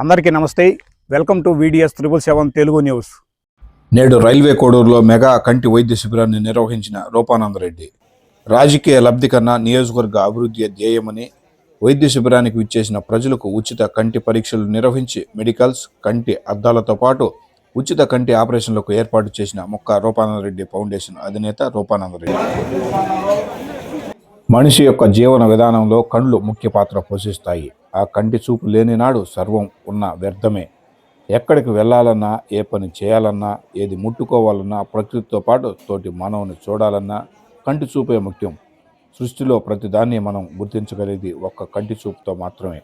అందరికీ నమస్తే. Welcome to VDS triple seven Telugu news నేడు రైల్వే కోడూరులో మెగా కంటి వైద్య శిబిరాన్ని నిర్వహించిన రూపానందరెడ్డి రాజకీయ లబ్ధి కన్నా నియోజకవర్గ అభివృద్ధి ధ్యేయమని వైద్య శిబిరానికి విచ్చేసిన ప్రజలకు ఉచిత కంటి పరీక్షలు నిర్వహించి మెడికల్స్ కంటి అద్దాలతో పాటు ఉచిత కంటి ఆపరేషన్లకు ఏర్పాటు చేసిన మొక్క రూపానందరెడ్డి ఫౌండేషన్ అధినేత రూపానందరెడ్డి మనిషి యొక్క జీవన విధానంలో కళ్ళు ముఖ్య పాత్ర పోషిస్తాయి. ఆ కంటి చూపు లేని నాడు సర్వం ఉన్న వ్యర్థమే. ఎక్కడికి వెళ్ళాలన్నా ఏ పని చేయాలన్నా ఏది ముట్టుకోవాలన్నా ప్రకృతితో పాటు తోటి మానవుని చూడాలన్నా కంటి చూపే ముఖ్యం. సృష్టిలో ప్రతిదాన్ని మనం గుర్తించగలిగేది ఒక్క కంటి చూపుతో మాత్రమే.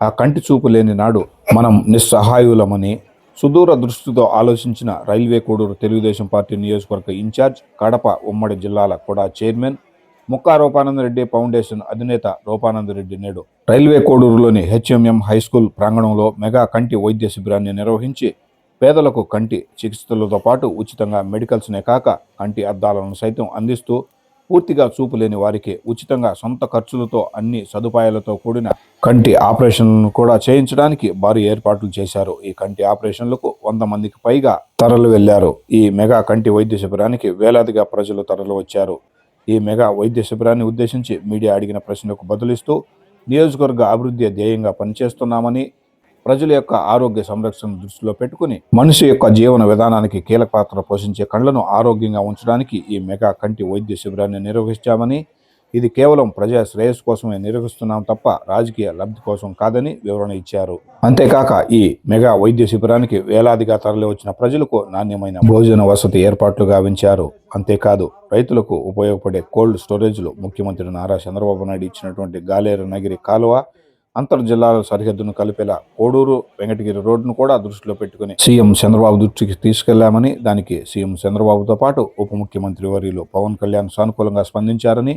ఆ కంటి చూపు లేని నాడు మనం నిస్సహాయులమని సుదూర దృష్టితో ఆలోచించిన రైల్వే కోడూరు తెలుగుదేశం పార్టీ నియోజకవర్గ ఇన్ఛార్జ్ కడప ఉమ్మడి జిల్లాల కూడా చైర్మన్ ముక్కా రూపానందరెడ్డి ఫౌండేషన్ అధినేత రూపానందరెడ్డి నేడు రైల్వే కోడూరులోని హెచ్ఎంఎం హై స్కూల్ ప్రాంగణంలో మెగా కంటి వైద్య శిబిరాన్ని నిర్వహించి పేదలకు కంటి చికిత్సలతో పాటు ఉచితంగా మెడికల్స్నే కాక కంటి అద్దాలను సైతం అందిస్తూ పూర్తిగా చూపు లేని వారికి ఉచితంగా సొంత ఖర్చులతో అన్ని సదుపాయాలతో కూడిన కంటి ఆపరేషన్లను కూడా చేయించడానికి భారీ ఏర్పాట్లు చేశారు. ఈ కంటి ఆపరేషన్లకు వంద మందికి పైగా తరలి వెళ్ళారు ఈ మెగా కంటి వైద్య శిబిరానికి వేలాదిగా ప్రజలు తరలి వచ్చారు ఈ మెగా వైద్య శిబిరాన్ని ఉద్దేశించి మీడియా అడిగిన ప్రశ్నలకు బదులిస్తూ నియోజకవర్గ అభివృద్ధి ధ్యేయంగా పనిచేస్తున్నామని ప్రజల యొక్క ఆరోగ్య సంరక్షణ దృష్టిలో పెట్టుకుని మనిషి యొక్క జీవన విధానానికి కీలక పాత్ర పోషించే కళ్ళను ఆరోగ్యంగా ఉంచడానికి ఈ మెగా కంటి వైద్య శిబిరాన్ని నిర్వహించామని ఇది కేవలం ప్రజా శ్రేయస్సు కోసమే నిర్వహిస్తున్నాం తప్ప రాజకీయ లబ్ధి కోసం కాదని వివరణ ఇచ్చారు. అంతేకాక ఈ మెగా వైద్య శిబిరానికి వేలాదిగా తరలి వచ్చిన ప్రజలకు నాణ్యమైన భోజన వసతి ఏర్పాట్లు గావించారు. అంతేకాదు రైతులకు ఉపయోగపడే కోల్డ్ స్టోరేజ్లు ముఖ్యమంత్రి నారా చంద్రబాబు నాయుడు ఇచ్చినటువంటి గాలేరు నగిరి కాలువ అంతర్ జిల్లాల సరిహద్దును కలిపేలా కోడూరు వెంకటగిరి రోడ్డును కూడా దృష్టిలో పెట్టుకుని సీఎం చంద్రబాబు దృష్టికి తీసుకెళ్ళామని దానికి సీఎం చంద్రబాబుతో పాటు ఉప ముఖ్యమంత్రి వర్యులు పవన్ కళ్యాణ్ సానుకూలంగా స్పందించారని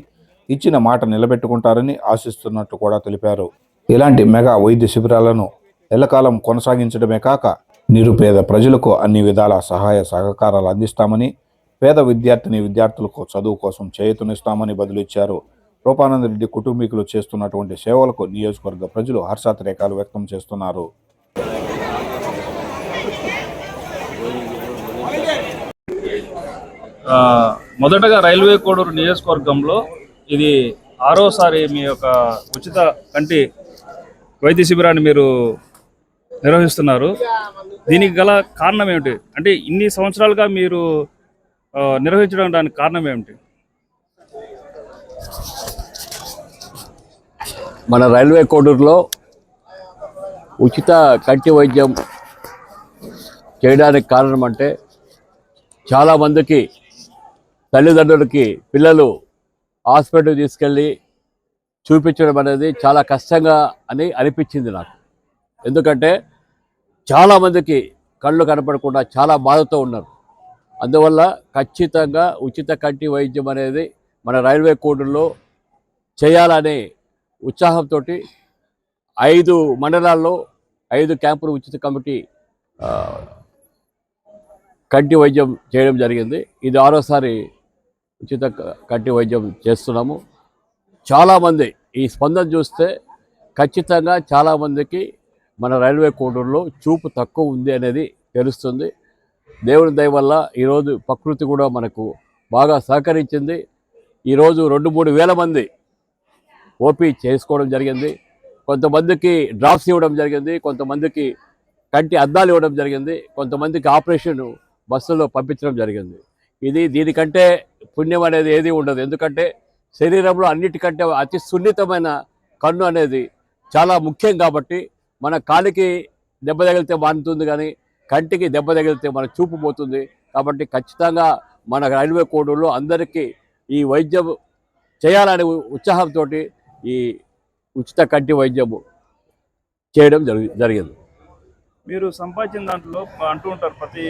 ఇచ్చిన మాట నిలబెట్టుకుంటారని ఆశిస్తున్నట్లు కూడా తెలిపారు. ఇలాంటి మెగా వైద్య శిబిరాలను ఎల్లకాలం కొనసాగించడమే కాక నిరుపేద ప్రజలకు అన్ని విధాల సహాయ సహకారాలు అందిస్తామని పేద విద్యార్థిని విద్యార్థులకు చదువు కోసం చేయూతనిస్తామని బదులిచ్చారు రూపానందరెడ్డి కుటుంబీకులు చేస్తున్నటువంటి సేవలకు నియోజకవర్గ ప్రజలు హర్షాతిరేకాలు వ్యక్తం చేస్తున్నారు. మొదటగా రైల్వే కోడూరు నియోజకవర్గంలో ఇది ఆరోసారి మీ యొక్క ఉచిత కంటి వైద్య శిబిరాన్ని మీరు నిర్వహిస్తున్నారు. దీనికి గల కారణం ఏమిటి? అంటే ఇన్ని సంవత్సరాలుగా మీరు నిర్వహించడం దానికి కారణం ఏమిటి? మన రైల్వే కోడూరులో ఉచిత కంటి వైద్యం చేయడానికి కారణం అంటే చాలామందికి తల్లిదండ్రులకి పిల్లలు హాస్పిటల్ తీసుకెళ్ళి చూపించడం అనేది చాలా కష్టంగా అని అనిపించింది నాకు. ఎందుకంటే చాలామందికి కళ్ళు కనపడకుండా చాలా బాధతో ఉన్నారు. అందువల్ల ఖచ్చితంగా ఉచిత కంటి వైద్యం అనేది మన రైల్వే కోడ్లో చేయాలనే ఉత్సాహంతో ఐదు మండలాల్లో ఐదు క్యాంపులు ఉచిత కమిటీ కంటి వైద్యం చేయడం జరిగింది. ఇది ఆరోసారి ఉచిత కంటి వైద్యం చేస్తున్నాము. చాలామంది ఈ స్పందన చూస్తే ఖచ్చితంగా చాలామందికి మన రైల్వే కోడూరులో చూపు తక్కువ ఉంది అనేది తెలుస్తుంది. దేవుని దయ వల్ల ఈరోజు ప్రకృతి కూడా మనకు బాగా సహకరించింది. ఈరోజు రెండు మూడు వేల మంది ఓపీ చేసుకోవడం జరిగింది. కొంతమందికి డ్రాప్స్ ఇవ్వడం జరిగింది. కొంతమందికి కంటి అద్దాలు ఇవ్వడం జరిగింది. కొంతమందికి ఆపరేషన్ బస్సులో పంపించడం జరిగింది. ఇది దీనికంటే పుణ్యం అనేది ఏది ఉండదు. ఎందుకంటే శరీరంలో అన్నిటికంటే అతి సున్నితమైన కన్ను అనేది చాలా ముఖ్యం కాబట్టి మన కాలికి దెబ్బ తగిలితే మానుతుంది కానీ కంటికి దెబ్బ తగిలితే మన చూపు పోతుంది కాబట్టి ఖచ్చితంగా మన రైల్వే కోడూరులో అందరికీ ఈ వైద్యం చేయాలనే ఉత్సాహంతో ఈ ఉచిత కంటి వైద్యము చేయడం జరిగి జరిగింది. మీరు సంపాదించిన దాంట్లో అంటూ ఉంటారు ప్రతి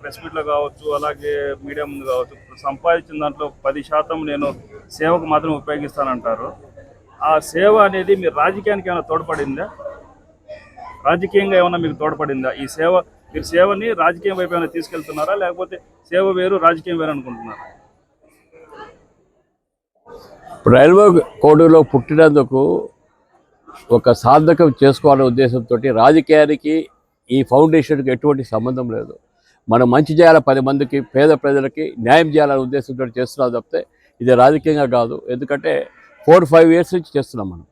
ప్రెస్ మీట్లో కావచ్చు అలాగే మీడియా ముందు కావచ్చు సంపాదించిన దాంట్లో పది శాతం నేను సేవకు మాత్రం ఉపయోగిస్తానంటారు. ఆ సేవ అనేది మీరు రాజకీయానికి ఏమైనా తోడ్పడిందా? రాజకీయంగా ఏమైనా మీకు తోడ్పడిందా? ఈ సేవ మీరు సేవని రాజకీయం వైపు ఏమైనా తీసుకెళ్తున్నారా? లేకపోతే సేవ వేరు రాజకీయం వేరు అనుకుంటున్నారా? రైల్వే కోడూరులో పుట్టినందుకు ఒక సార్థకం చేసుకోవాలనే ఉద్దేశంతో రాజకీయానికి ఈ ఫౌండేషన్కి ఎటువంటి సంబంధం లేదు. మనం మంచి చేయాలి పది మందికి పేద ప్రజలకి న్యాయం చేయాలనే ఉద్దేశంతో చేస్తున్నాం తప్పితే ఇది రాజకీయంగా కాదు. ఎందుకంటే ఫోర్ ఫైవ్ ఇయర్స్ నుంచి చేస్తున్నాం మనం.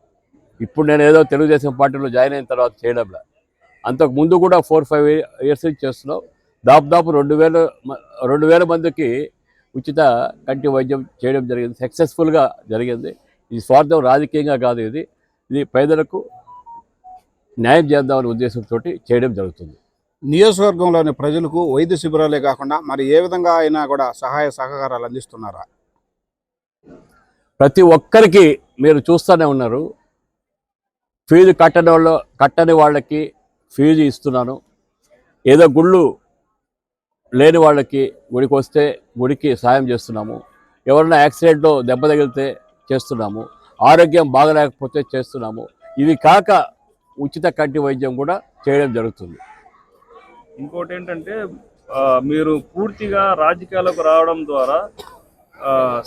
ఇప్పుడు నేను ఏదో తెలుగుదేశం పార్టీలో జాయిన్ అయిన తర్వాత చేయడంలా. అంతకు ముందు కూడా ఫోర్ ఫైవ్ ఇయర్స్ నుంచి చేస్తున్నాం. దాదాపు రెండు వేల రెండు వేల మందికి ఉచిత కంటి వైద్యం చేయడం జరిగింది. సక్సెస్ఫుల్గా జరిగింది. ఇది స్వార్థం రాజకీయంగా కాదు ఇది. ఇది పేదలకు న్యాయం చేద్దామనే ఉద్దేశంతో చేయడం జరుగుతుంది. నియోజకవర్గంలోని ప్రజలకు వైద్య శిబిరాలే కాకుండా మరి ఏ విధంగా అయినా కూడా సహాయ సహకారాలు అందిస్తున్నారా? ప్రతి ఒక్కరికి మీరు చూస్తూనే ఉన్నారు. ఫీజు కట్టని వాళ్ళు కట్టని వాళ్ళకి ఫీజు ఇస్తున్నాను. ఏదో గుళ్ళు లేని వాళ్ళకి గుడికి వస్తే గుడికి సాయం చేస్తున్నాము. ఎవరైనా యాక్సిడెంట్లో దెబ్బ తగిలితే చేస్తున్నాము. ఆరోగ్యం బాగలేకపోతే చేస్తున్నాము. ఇవి కాక ఉచిత కంటి వైద్యం కూడా చేయడం జరుగుతుంది. ఇంకోటి ఏంటంటే మీరు పూర్తిగా రాజకీయాలకు రావడం ద్వారా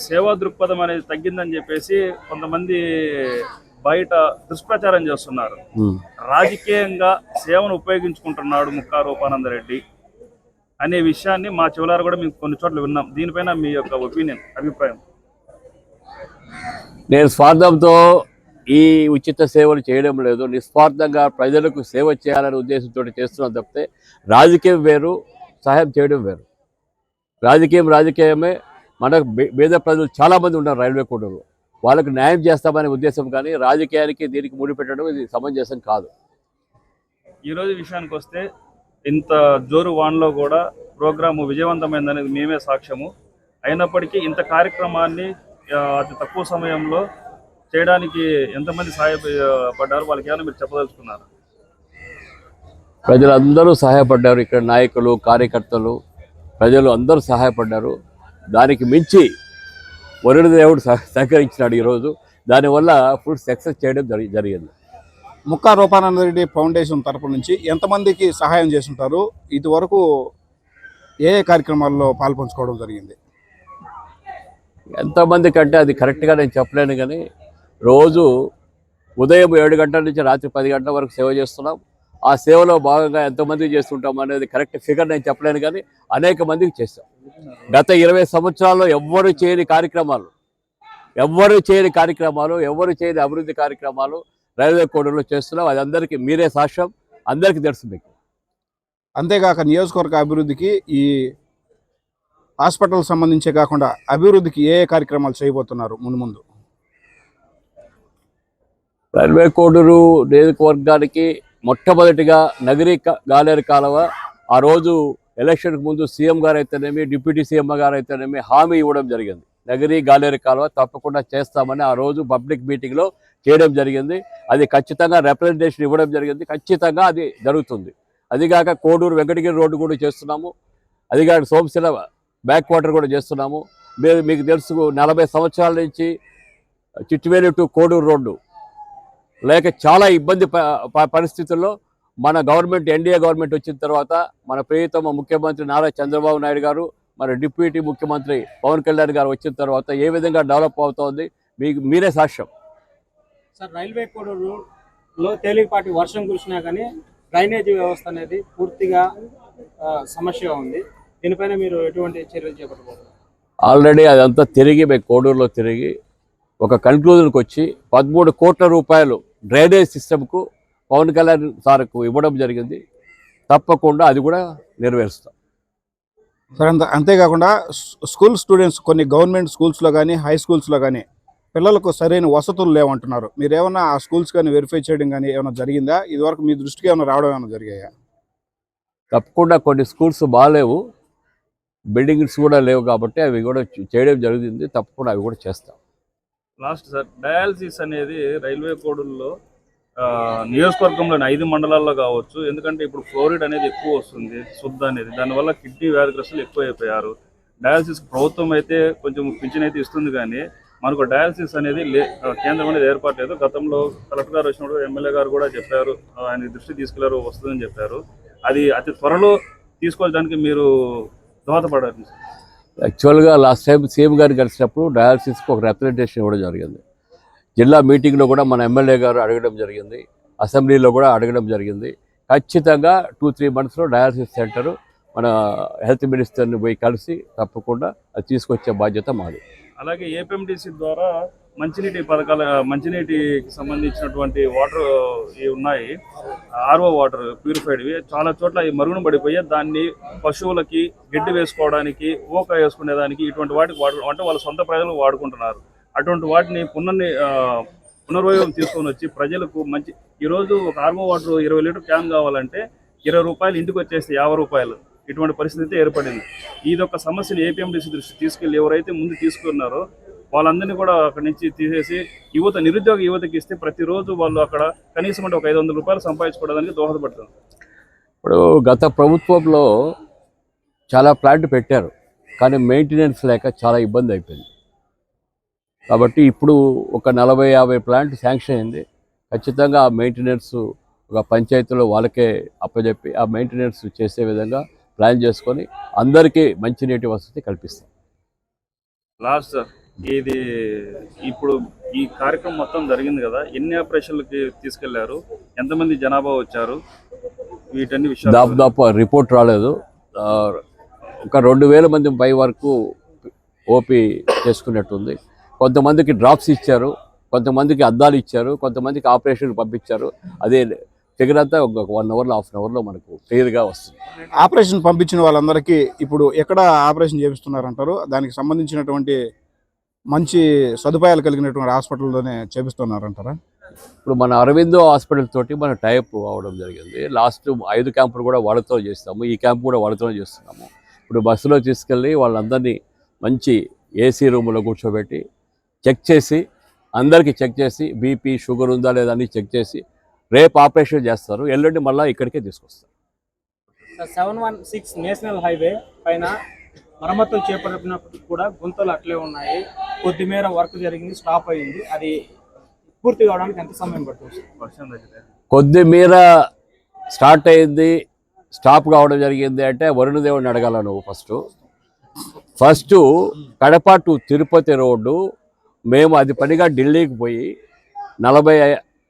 సేవా దృక్పథం అనేది తగ్గిందని చెప్పేసి కొంతమంది బయట దుష్ప్రచారం చేస్తున్నారు. రాజకీయంగా సేవను ఉపయోగించుకుంటున్నాడు ముక్కా రూపానందరెడ్డి అనే విషయాన్ని మా చివరారు కూడా మేము కొన్ని చోట్ల విన్నాం. దీనిపైన మీ యొక్క ఒపీనియన్ అభిప్రాయం. నేను స్వార్థంతో ఈ ఉచిత సేవలు చేయడం లేదు. నిస్వార్థంగా ప్రజలకు సేవ చేయాలనే ఉద్దేశంతో చేస్తున్నాను తప్పితే రాజకీయం వేరు సహాయం చేయడం వేరు. రాజకీయం రాజకీయమే. మనకు పేద ప్రజలు చాలామంది ఉన్నారు రైల్వే కోడలో వాళ్ళకు న్యాయం చేస్తామనే ఉద్దేశం కానీ రాజకీయానికి దీనికి ముడిపెట్టడం ఇది సమంజసం కాదు. ఈ రోజు విషయానికి వస్తే ఇంత జోరు వాన్లో కూడా ప్రోగ్రాము విజయవంతమైందనేది మేమే సాక్ష్యము. అయినప్పటికీ ఇంత కార్యక్రమాన్ని అతి తక్కువ సమయంలో చేయడానికి ఎంతమంది సహాయపడ్డారు? వాళ్ళకి ఏమైనా మీరు చెప్పదలుచుకున్నారు? ప్రజలందరూ సహాయపడ్డారు. ఇక్కడ నాయకులు కార్యకర్తలు ప్రజలు అందరూ సహాయపడ్డారు. దానికి మించి వరుణ దేవుడు సహ- సహకరించినాడు ఈరోజు. దానివల్ల ఫుల్ సక్సెస్ చేయడం జరి జరిగింది. ముక్కా రూపానందరెడ్డి ఫౌండేషన్ తరపు నుంచి ఎంతమందికి సహాయం చేస్తుంటారు? ఇదివరకు ఏ ఏ కార్యక్రమాల్లో పాల్పంచుకోవడం జరిగింది? ఎంతమంది కంటే అది కరెక్ట్గా నేను చెప్పలేను కానీ రోజు ఉదయం ఏడు గంటల నుంచి రాత్రి పది గంటల వరకు సేవ చేస్తున్నాం. ఆ సేవలో భాగంగా ఎంతమందికి చేస్తుంటాం అనేది కరెక్ట్ ఫిగర్ నేను చెప్పలేను కానీ అనేక మందికి చేస్తాం గత ఇరవై సంవత్సరాల్లో ఎవ్వరు చేయని కార్యక్రమాలు ఎవ్వరు చేయని కార్యక్రమాలు ఎవ్వరు చేయని అభివృద్ధి కార్యక్రమాలు రైల్వే కోడలో చేస్తున్నాం. అది అందరికీ మీరే సాక్ష్యం అందరికీ తెలుసు మీకు. అంతేగాక నియోజకవర్గ అభివృద్ధికి ఈ హాస్పిటల్ సంబంధించే కాకుండా అభివృద్ధికి ఏ ఏ కార్యక్రమాలు చేయబోతున్నారు ముందు ముందు? రైల్వే కోడూరు నియోజకవర్గానికి మొట్టమొదటిగా నగరీ క- గాలేరు కాలువ. ఆ రోజు ఎలక్షన్కి ముందు సీఎం గారు అయితేనేమి డిప్యూటీ సీఎం గారు అయితేనేమి హామీ ఇవ్వడం జరిగింది. నగరీ గాలేరు కాలువ తప్పకుండా చేస్తామని ఆ రోజు పబ్లిక్ మీటింగ్లో చేయడం జరిగింది. అది ఖచ్చితంగా రిప్రజెంటేషన్ ఇవ్వడం జరిగింది. ఖచ్చితంగా అది జరుగుతుంది. అదిగాక కోడూరు వెంకటగిరి రోడ్డు కూడా చేస్తున్నాము. అదిగాక సోమశిల బ్యాక్ వాటర్ కూడా చేస్తున్నాము. మీరు మీకు తెలుసు నలభై సంవత్సరాల నుంచి చిట్టువేలు టు కోడూరు రోడ్డు. లేక చాలా ఇబ్బంది ప- పరిస్థితుల్లో మన గవర్నమెంట్ ఎన్డీఏ గవర్నమెంట్ వచ్చిన తర్వాత మన ప్రియతమ ముఖ్యమంత్రి నారా చంద్రబాబు నాయుడు గారు మన డిప్యూటీ ముఖ్యమంత్రి పవన్ కళ్యాణ్ గారు వచ్చిన తర్వాత ఏ విధంగా డెవలప్ అవుతోంది మీకు మీరే సాక్ష్యం. సార్ రైల్వే కోడూరులో తేలికపాటి వర్షం కురిసినా కానీ డ్రైనేజీ వ్యవస్థ అనేది పూర్తిగా సమస్యగా ఉంది. దీనిపైన మీరు ఎటువంటి చర్యలు చేపట్టబోతున్నారు? ఆల్రెడీ అదంతా తిరిగి మేము కోడూరులో తిరిగి ఒక కన్క్లూజన్కి వచ్చి పదమూడు కోట్ల రూపాయలు డ్రైనేజ్ సిస్టమ్కు పవన్ కళ్యాణ్ సార్కు ఇవ్వడం జరిగింది. తప్పకుండా అది కూడా నెరవేరుస్తాం. సరే అంత అంతేకాకుండా స్కూల్ స్టూడెంట్స్ కొన్ని గవర్నమెంట్ స్కూల్స్లో కానీ హై స్కూల్స్లో కానీ పిల్లలకు సరైన వసతులు లేవంటున్నారు. మీరు ఏమన్నా ఆ స్కూల్స్ కానీ వెరిఫై చేయడం కానీ ఏమైనా జరిగిందా? ఇదివరకు మీ దృష్టికి ఏమైనా రావడం ఏమైనా జరిగాయా? తప్పకుండా కొన్ని స్కూల్స్ బాగాలేవు. బిల్డింగ్స్ కూడా లేవు కాబట్టి అవి కూడా చేయడం జరిగింది. తప్పకుండా అవి కూడా చేస్తాం. లాస్ట్ సార్ డయాలసిస్ అనేది రైల్వే కోడుల్లో నియోజకవర్గంలోని ఐదు మండలాల్లో కావచ్చు. ఎందుకంటే ఇప్పుడు ఫ్లోరిడ్ అనేది ఎక్కువ వస్తుంది శుద్ధ అనేది. దానివల్ల కిడ్నీ వ్యాధిగ్రస్తులు ఎక్కువ అయిపోయారు డయాలసిస్ ప్రభుత్వం అయితే కొంచెం పింఛన్ అయితే ఇస్తుంది కానీ మనకు డయాలసిస్ అనేది లే కేంద్రం అనేది ఏర్పాటు లేదు. గతంలో కలెక్టర్ గారు వచ్చినప్పుడు ఎమ్మెల్యే గారు కూడా చెప్పారు ఆయన దృష్టి తీసుకెళ్ళారు వస్తుందని చెప్పారు. అది అతి త్వరలో తీసుకోవడానికి మీరు దోహదపడాలి యాక్చువల్గా లాస్ట్ టైం సీఎం గారు కలిసినప్పుడు డయాలసిస్కి ఒక రిప్రజెంటేషన్ ఇవ్వడం జరిగింది. జిల్లా మీటింగ్లో కూడా మన ఎమ్మెల్యే గారు అడగడం జరిగింది. అసెంబ్లీలో కూడా అడగడం జరిగింది. ఖచ్చితంగా టూ త్రీ మంత్స్లో డయాలసిస్ సెంటర్ మన హెల్త్ మినిస్టర్ని పోయి కలిసి తప్పకుండా అది తీసుకొచ్చే బాధ్యత మాది. అలాగే ఏపీఎండిసి ద్వారా మంచినీటి పథకాల మంచినీటికి సంబంధించినటువంటి వాటర్ ఇవి ఉన్నాయి. ఆర్ఓ వాటర్ ప్యూరిఫైడ్వి చాలా చోట్ల ఈ మరుగున పడిపోయి దాన్ని పశువులకి గడ్డి వేసుకోవడానికి ఊక వేసుకునేదానికి ఇటువంటి వాటికి వాడు అంటే వాళ్ళ సొంత ప్రజలు వాడుకుంటున్నారు. అటువంటి వాటిని పునర్ని ఆ, పునర్వయోగం తీసుకొని వచ్చి ప్రజలకు మంచి ఈరోజు ఒక ఆర్ఓ వాటర్ ఇరవై లీటర్ క్యాన్ కావాలంటే ఇరవై రూపాయలు ఇంటికి వచ్చేస్తే యాభై రూపాయలు. ఇటువంటి పరిస్థితి ఏర్పడింది. ఇది ఒక సమస్యను ఏపీఎండిసి దృష్టి తీసుకెళ్ళి ఎవరైతే ముందు తీసుకున్నారో వాళ్ళందరినీ కూడా అక్కడి నుంచి తీసేసి యువత నిరుద్యోగ యువతకి ఇస్తే ప్రతిరోజు వాళ్ళు అక్కడ కనీసం అంటే ఒక ఐదు వందల రూపాయలు సంపాదించుకోవడానికి దోహదపడుతుంది ఇప్పుడు గత ప్రభుత్వంలో చాలా ప్లాంట్ పెట్టారు కానీ మెయింటెనెన్స్ లేక చాలా ఇబ్బంది అయిపోయింది. కాబట్టి ఇప్పుడు ఒక నలభై యాభై ప్లాంట్ శాంక్షన్ అయింది. ఖచ్చితంగా ఆ మెయింటెనెన్స్ ఒక పంచాయతీలో వాళ్ళకే అప్పచెప్పి ఆ మెయింటెనెన్స్ చేసే విధంగా ప్లాన్ చేసుకొని అందరికీ మంచినీటి వసతి కల్పిస్తాం. లాస్ట్ ఇది ఇప్పుడు ఈ కార్యక్రమం మొత్తం జరిగింది కదా ఎన్ని ఆపరేషన్లకి తీసుకెళ్ళారు ఎంతమంది జనాభా వచ్చారు వీటన్ని విషయాలు దాదాపు రిపోర్ట్ రాలేదు. ఒక రెండు వేల మంది పై వరకు ఓపీ చేసుకున్నట్టుంది. కొంతమందికి డ్రాప్స్ ఇచ్చారు కొంతమందికి అద్దాలు ఇచ్చారు కొంతమందికి ఆపరేషన్ పంపించారు. అదే ఫిగర్ అంతా ఒక వన్ అవర్లో హాఫ్ అన్ అవర్లో మనకు క్లియర్గా వస్తుంది. ఆపరేషన్ పంపించిన వాళ్ళందరికీ ఇప్పుడు ఎక్కడ ఆపరేషన్ చేపిస్తున్నారంటారు? దానికి సంబంధించినటువంటి మంచి సదుపాయాలు కలిగినటువంటి హాస్పిటల్లోనే చేపిస్తున్నారంటారా? ఇప్పుడు మన అరవిందో హాస్పిటల్ తోటి మన టైప్ అవడం జరిగింది. లాస్ట్ ఐదు క్యాంపులు కూడా వాళ్ళతో చేస్తాము. ఈ క్యాంప్ కూడా వాళ్ళతోనే చేస్తున్నాము. ఇప్పుడు బస్సులో తీసుకెళ్ళి వాళ్ళందరినీ మంచి ఏసీ రూమ్లో కూర్చోబెట్టి చెక్ చేసి అందరికీ చెక్ చేసి బీపీ షుగర్ ఉందా లేదా అని చెక్ చేసి రేపు ఆపరేషన్ చేస్తారు. ఎల్లుండి మళ్ళీ ఇక్కడికే తీసుకొస్తారు. Seven one six national highway పైన మరమ్మతులు చేపట్టినప్పటికీ కూడా గుంతలు అట్లే ఉన్నాయి. కొద్దిమేర వర్క్ జరిగింది స్టాప్ అయింది. అది పూర్తి కావడానికి ఎంత సమయం పడుతుంది? వర్షం తగ్గితే? కొద్ది మీర స్టార్ట్ అయింది స్టాప్ కావడం జరిగింది అంటే వరుణదేవుడిని అడగాల నువ్వు first. First Kadapa to Tirupati road మేము అది పనిగా ఢిల్లీకి పోయి నలభై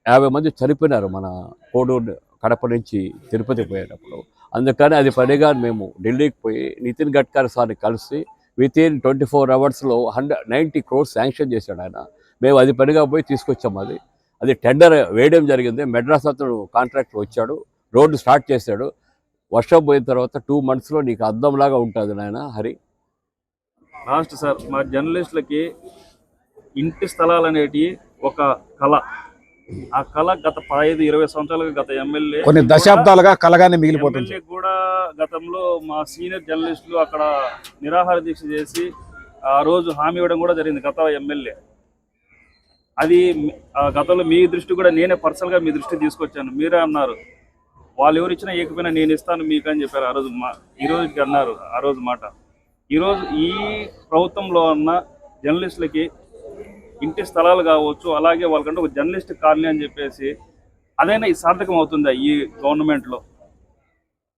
యాభై మంది చనిపోయినారు మన కోడూరు కడప నుంచి తిరుపతి పోయేటప్పుడు. అందుకని అది పనిగా మేము ఢిల్లీకి పోయి నితిన్ గడ్కరీ సార్ని కలిసి విత్ ఇన్ ట్వంటీ ఫోర్ అవర్స్లో హండ్రెడ్ నైంటీ క్రోర్స్ శాంక్షన్ చేశాడు ఆయన. మేము అది పనిగా పోయి తీసుకొచ్చాము అది. అది టెండర్ వేయడం జరిగింది. మెడ్రాస్ అతను కాంట్రాక్టర్ వచ్చాడు. రోడ్డు స్టార్ట్ చేశాడు. వర్షం పోయిన తర్వాత టూ మంత్స్లో నీకు అద్దంలాగా ఉంటుంది నాయన హరి. లాస్ట్ సార్ మా జర్నలిస్టులకి ఇంటి స్థలాలు అనేటివి ఒక కళ. ఆ కళ గత పదహైదు ఇరవై సంవత్సరాలుగా గత ఎమ్మెల్యే కొన్ని దశాబ్దాలుగా కలగానే మిగిలిపోతుంది. కూడా గతంలో మా సీనియర్ జర్నలిస్టులు అక్కడ నిరాహార దీక్ష చేసి ఆ రోజు హామీ ఇవ్వడం కూడా జరిగింది గత ఎమ్మెల్యే. అది గతంలో మీ దృష్టి కూడా నేనే పర్సనల్గా మీ దృష్టి తీసుకొచ్చాను. మీరే అన్నారు. వాళ్ళు ఎవరు ఇచ్చినా ఏకపోయినా నేను ఇస్తాను మీకు అని చెప్పారు ఆ రోజు మా ఈ రోజుకి అన్నారు ఆ రోజు మాట. ఈరోజు ఈ ప్రభుత్వంలో ఉన్న జర్నలిస్టులకి ఇంటి స్థలాలు కావచ్చు అలాగే వాళ్ళకంటే ఒక జర్నలిస్ట్ కాలనీ అని చెప్పేసి అదైనా ఈ సార్థకం అవుతుందా ఈ గవర్నమెంట్లో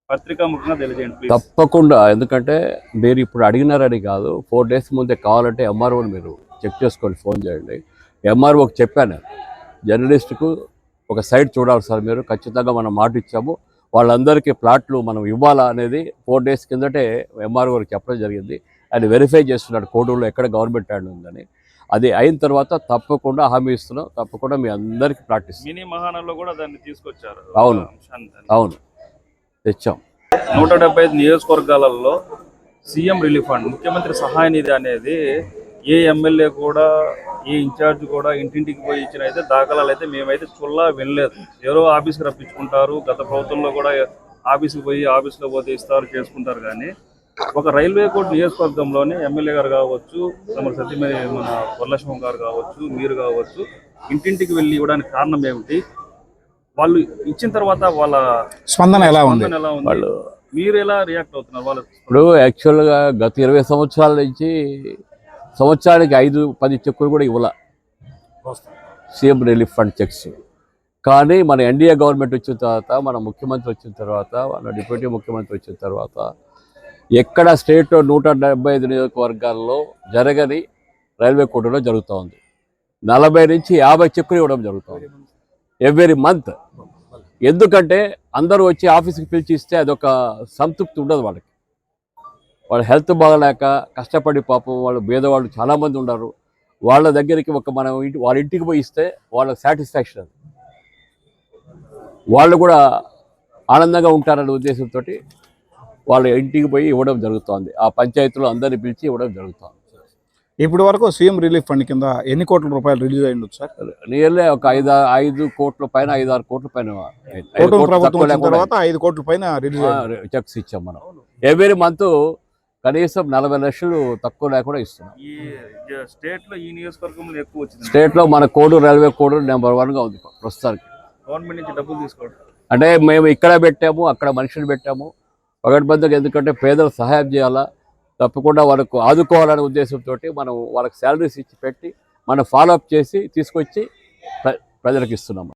పత్రికాముఖంగా తెలియజేయండి తప్పకుండా ఎందుకంటే మీరు ఇప్పుడు అడిగినారని కాదు ఫోర్ డేస్ ముందే కావాలంటే ఎంఆర్ఓని మీరు చెక్ చేసుకోండి ఫోన్ చేయండి. ఎంఆర్ఓకి చెప్పాను జర్నలిస్టుకు ఒక సైట్ చూడాలి సార్ మీరు ఖచ్చితంగా మనం మాట ఇచ్చాము. వాళ్ళందరికీ ప్లాట్లు మనం ఇవ్వాలా అనేది ఫోర్ డేస్ కిందటే ఎంఆర్ఓకి చెప్పడం జరిగింది. ఆయన వెరిఫై చేస్తున్నాడు కోడూరులో ఎక్కడ గవర్నమెంట్ యాడ్ ఉందని. అది అయిన తర్వాత తప్పకుండా హామీ ఇస్తున్నాం. తప్పకుండా మీ అందరికీ ఇస్తాం మినీ మహానంలో కూడా దాన్ని తీసుకొచ్చారు. అవును. అవును. తెచ్చాం. నూట డెబ్బై ఐదు నియోజకవర్గాలలో సీఎం రిలీఫ్ ఫండ్ ముఖ్యమంత్రి సహాయ నిధి అనేది ఏ ఎమ్మెల్యే కూడా ఏ ఇన్ఛార్జ్ కూడా ఇంటింటికి పోయి ఇచ్చిన అయితే దాఖలాలు అయితే మేమైతే చుల్లా వినలేదు. ఎవరో ఆఫీస్కి రప్పించుకుంటారు. గత ప్రభుత్వంలో కూడా ఆఫీస్కి పోయి ఆఫీస్లో పోతే ఇస్తారు చేసుకుంటారు కానీ ఒక రైల్వే కోర్టు నియోజకవర్గంలోనే ఎమ్మెల్యే గారు కావచ్చు తమ సత్యమణి మన వరలక్ష్మం గారు కావచ్చు మీరు కావచ్చు ఇంటింటికి వెళ్ళి ఇవ్వడానికి కారణం ఏమిటి? వాళ్ళు ఇచ్చిన తర్వాత వాళ్ళ స్పందన ఎలా ఉంది? స్పందన ఎలా ఉంది? వాళ్ళు మీరు ఎలా రియాక్ట్ అవుతున్నారు? వాళ్ళు ఇప్పుడు యాక్చువల్గా గత ఇరవై సంవత్సరాల నుంచి సంవత్సరానికి ఐదు పది చెక్కులు కూడా ఇవ్వాల. CM relief fund cheques. కానీ మన ఎన్డీఏ గవర్నమెంట్ వచ్చిన తర్వాత మన ముఖ్యమంత్రి వచ్చిన తర్వాత మన డిప్యూటీ ముఖ్యమంత్రి వచ్చిన తర్వాత ఎక్కడ స్టేట్లో నూట డెబ్బై ఐదు నియోజకవర్గాల్లో జరగని రైల్వే కోర్టులో జరుగుతూ ఉంది నలభై నుంచి యాభై చెక్కులు ఇవ్వడం జరుగుతుంది. Every month. ఎందుకంటే అందరూ వచ్చి ఆఫీస్కి పిలిచి ఇస్తే అదొక సంతృప్తి ఉండదు వాళ్ళకి. వాళ్ళ హెల్త్ బాగలేక కష్టపడి పాపం వాళ్ళు పేదవాళ్ళు చాలామంది ఉన్నారు. వాళ్ళ దగ్గరికి ఒక మనం ఇంటి వాళ్ళ ఇంటికి పోయి ఇస్తే వాళ్ళ సాటిస్ఫాక్షన్ అది. వాళ్ళు కూడా ఆనందంగా ఉంటారనే ఉద్దేశంతో వాళ్ళ ఇంటికి పోయి ఇవ్వడం జరుగుతోంది. ఆ పంచాయతీలో అందరిని పిలిచి ఇవ్వడం జరుగుతోంది. ఇప్పటి వరకు సీఎం రిలీఫ్ ఫండ్ కింద ఎన్ని కోట్ల రూపాయలు రిలీజ్ అయి ఉండొచ్చు సార్? నియర్లీ ఒక ఐదు ఐదు కోట్ల పైన ఐదు ఆరు కోట్ల పైన తర్వాత ఐదు కోట్ల పైన రిలీజ్ చెక్స్ ఇచ్చాం మనం. ఎవ్రీ మంత్ కనీసం నలభై లక్షలు తక్కువ లేకుండా ఇస్తున్నాం. ఈ స్టేట్లో ఈ నియోజకవర్గంలో ఎక్కువ వచ్చింది. స్టేట్లో మన కోడు రైల్వే కోడ్ నెంబర్ వన్గా ఉంది ప్రస్తుతానికి. గవర్నమెంట్ నుంచి డబ్బులు తీసుకోవడం. అంటే మేము ఇక్కడ పెట్టాము అక్కడ మనుషులు పెట్టాము. ఒకటి మందికి ఎందుకంటే పేదలు సహాయం చేయాలా? తప్పకుండా వాళ్ళకు ఆదుకోవాలనే ఉద్దేశంతో మనం వాళ్ళకి శాలరీస్ ఇచ్చి పెట్టి మనం ఫాలోఅప్ చేసి తీసుకొచ్చి ప్ర- ప్రజలకు ఇస్తున్నాము